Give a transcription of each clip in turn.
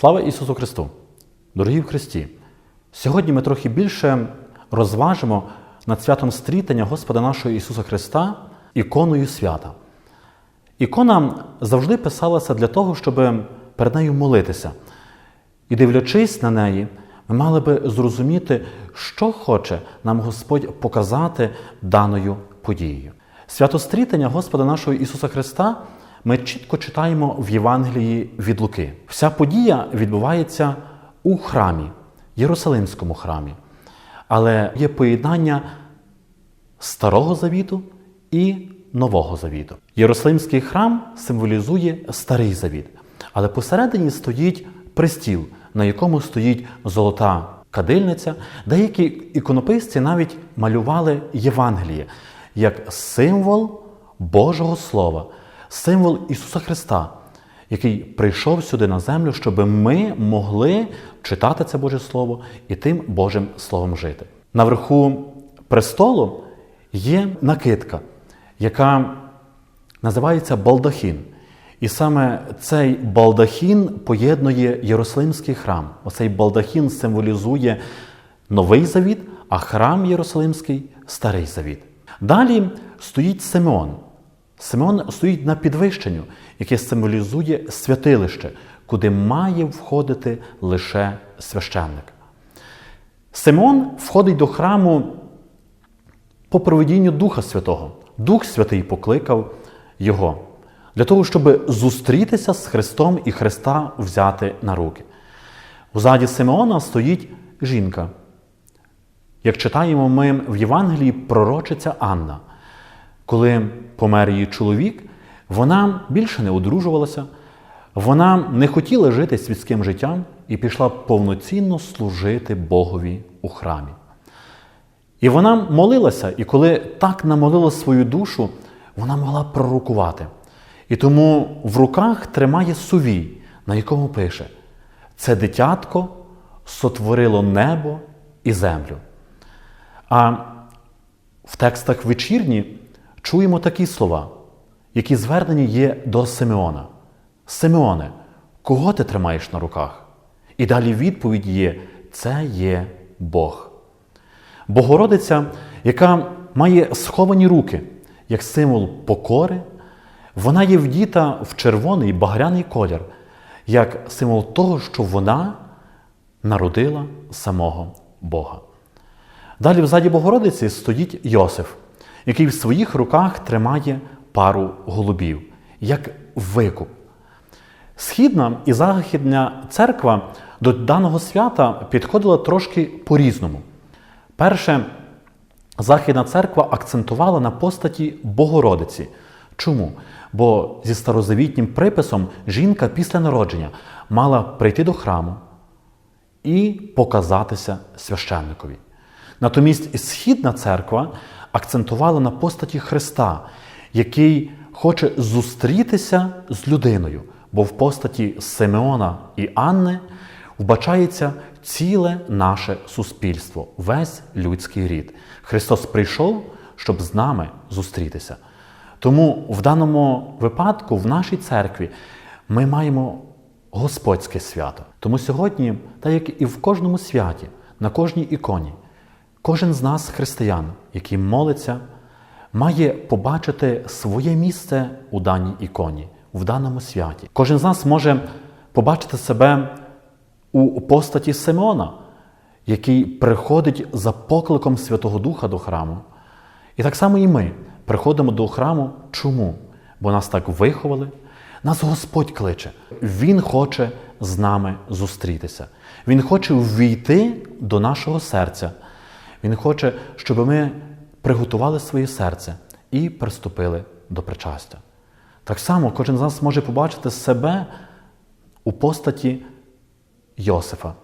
Слава Ісусу Христу! Дорогі в Христі! Сьогодні ми трохи більше розважимо над святом стрітання Господа нашого Ісуса Христа іконою свята. Ікона завжди писалася для того, щоб перед нею молитися. І дивлячись на неї, ми мали би зрозуміти, що хоче нам Господь показати даною подією. Святострітення Господа нашого Ісуса Христа ми чітко читаємо в Євангелії від Луки. Вся подія відбувається у храмі, Єрусалимському храмі. Але є поєднання Старого Завіту і Нового Завіту. Єрусалимський храм символізує Старий Завіт, але посередині стоїть пристіл, на якому стоїть золота кадильниця. Деякі іконописці навіть малювали Євангеліє як символ Божого Слова, символ Ісуса Христа, який прийшов сюди на землю, щоб ми могли читати це Боже Слово і тим Божим Словом жити. Наверху престолу є накидка, яка називається балдахін. І саме цей балдахін поєднує Єрусалимський храм. Оцей балдахін символізує Новий Завіт, а храм Єрусалимський Старий Завіт. Далі стоїть Симеон. Симеон стоїть на підвищенню, яке символізує святилище, куди має входити лише священник. Симеон входить до храму по проведінню Духа Святого. Дух Святий покликав його для того, щоб зустрітися з Христом і Христа взяти на руки. У заді Симеона стоїть жінка. Як читаємо ми в Євангелії пророчиця Анна. Коли помер її чоловік, вона більше не одружувалася, вона не хотіла жити світським життям і пішла повноцінно служити Богові у храмі. І вона молилася, і коли так намолила свою душу, вона могла пророкувати. І тому в руках тримає сувій, на якому пише: це дитятко сотворило небо і землю. А в текстах вечірні чуємо такі слова, які звернені є до Симеона. Симеоне, кого ти тримаєш на руках? І далі відповідь є: це є Бог. Богородиця, яка має сховані руки як символ покори, вона є вдіта в червоний багряний колір, як символ того, що вона народила самого Бога. Далі взаді Богородиці стоїть Йосиф, який в своїх руках тримає пару голубів, як викуп. Східна і західна церква до даного свята підходила трошки по-різному. Перше, Західна церква акцентувала на постаті Богородиці. Чому? Бо зі старозавітнім приписом жінка після народження мала прийти до храму і показатися священникові. Натомість Східна церква акцентувала на постаті Христа, який хоче зустрітися з людиною, бо в постаті Симеона і Анни вбачається ціле наше суспільство, весь людський рід. Христос прийшов, щоб з нами зустрітися. Тому в даному випадку, в нашій церкві, ми маємо Господське свято. Тому сьогодні, так як і в кожному святі, на кожній іконі, кожен з нас, християн, який молиться, має побачити своє місце у даній іконі, в даному святі. Кожен з нас може побачити себе у постаті Симеона, який приходить за покликом Святого Духа до храму. І так само і ми приходимо до храму. Чому? Бо нас так виховали, нас Господь кличе. Він хоче з нами зустрітися. Він хоче ввійти до нашого серця. Він хоче, щоб ми приготували своє серце і приступили до причастя. Так само кожен з нас може побачити себе у постаті Йосифа,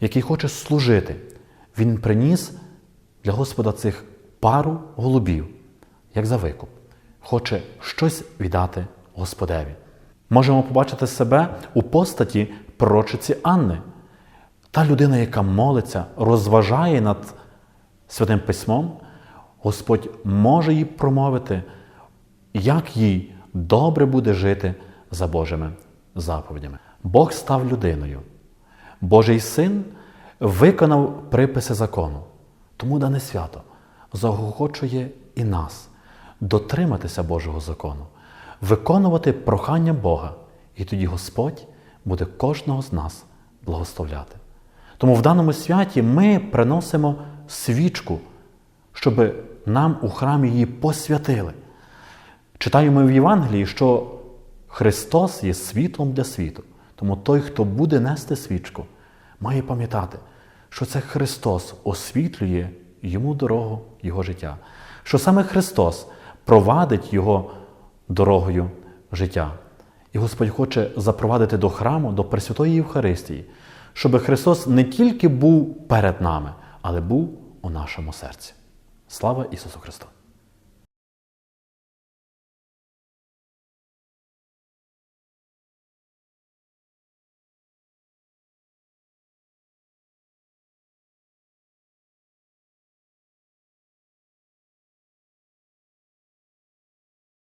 який хоче служити. Він приніс для Господа цих пару голубів, як за викуп, хоче щось віддати Господеві. Можемо побачити себе у постаті пророчиці Анни, та людина, яка молиться, розважає над Святим Письмом, Господь може їй промовити, як їй добре буде жити за Божими заповідями. Бог став людиною. Божий син виконав приписи закону. Тому дане свято заохочує і нас дотриматися Божого закону, виконувати прохання Бога, і тоді Господь буде кожного з нас благословляти. Тому в даному святі ми приносимо свічку, щоб нам у храмі її посвятили. Читаємо в Євангелії, що Христос є світлом для світу. Тому той, хто буде нести свічку, має пам'ятати, що це Христос освітлює йому дорогу Його життя, що саме Христос провадить Його дорогою життя. І Господь хоче запровадити до храму, до Пресвятої Євхаристії, щоб Христос не тільки був перед нами, але був у нашому серці. Слава Ісусу Христу!